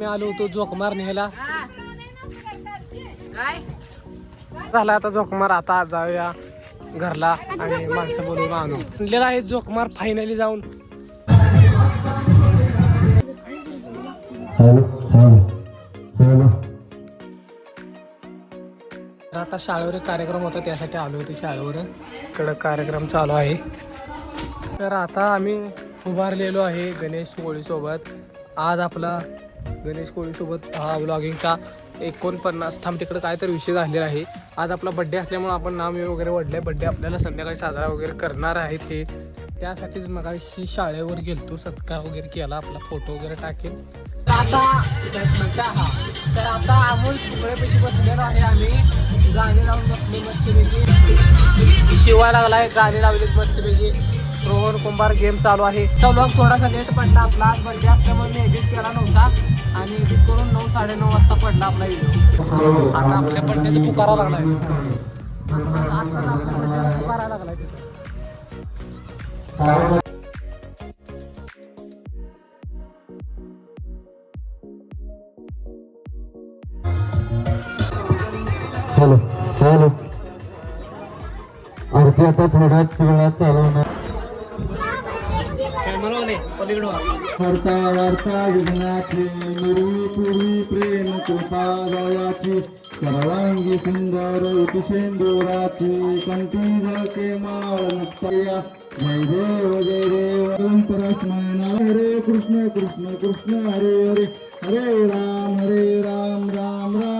मी आलो होतो जोकमार न्यायला झाला आता जोकमार आता जाऊया घरला आणि माणसं बोलवून आणू. आणलेला आहे जोकमार फायनली जाऊन. Hello hello hello. तर आता शाळेवर एक कार्यक्रम होता त्यासाठी आलो होतो शाळेवर. इकडं कार्यक्रम चालू आहे. तर आता आम्ही उभारलेलो आहे गणेश कोळीसोबत आज आपला गणेश कोळीसोबत हा ब्लॉगिंगचा एकोणपन्नास थांब तिकडं काय तर विषय झालेला आहे. आज आपला बड्डे असल्यामुळे आपण नाम वगैरे वडले बड्डे आपल्याला संध्याकाळी साजरा वगैरे करणार आहेत हे. त्यासाठीच मगाशी शाळेवर गेलतो सत्कार वगैरे केला आपला फोटो वगैरे टाकेल. तर आता तर आता अमोल पैसे बसलेलो आहे आम्ही. गाणे लावून बसले मस्तपैकी. शिवाय लागलाय गाणे लावलेत मस्तपैकी. रोहन कुंभार गेम चालू आहे. तो थोडासा लेट पडला. आपला आज बर्थडे असल्यामुळे मी एडिट केला नव्हता. आणि एडिट करून नऊ साडे नऊ वाजता पडला आपला व्हिडिओ आता आपल्या बर्थडेचा पुकारा लागलाय. पुकारा लागलाय हॅलो हॅलो. आरती आता थोड्याच वेळात चालवणार. होणार कॅमेरावाले पलीकडं व्हा. वार्ता विघ्नाची निर्वी पूर्वी प्रेम कृपा जयाची सर्वांगी सुंदर उतिशेंदुराची कंठी जळके माळ मुक्तया. जय देव जय देव. ओम परस्मैन हरे कृष्ण कृष्ण कृष्ण हरे हरे. हरे राम हरे राम राम राम.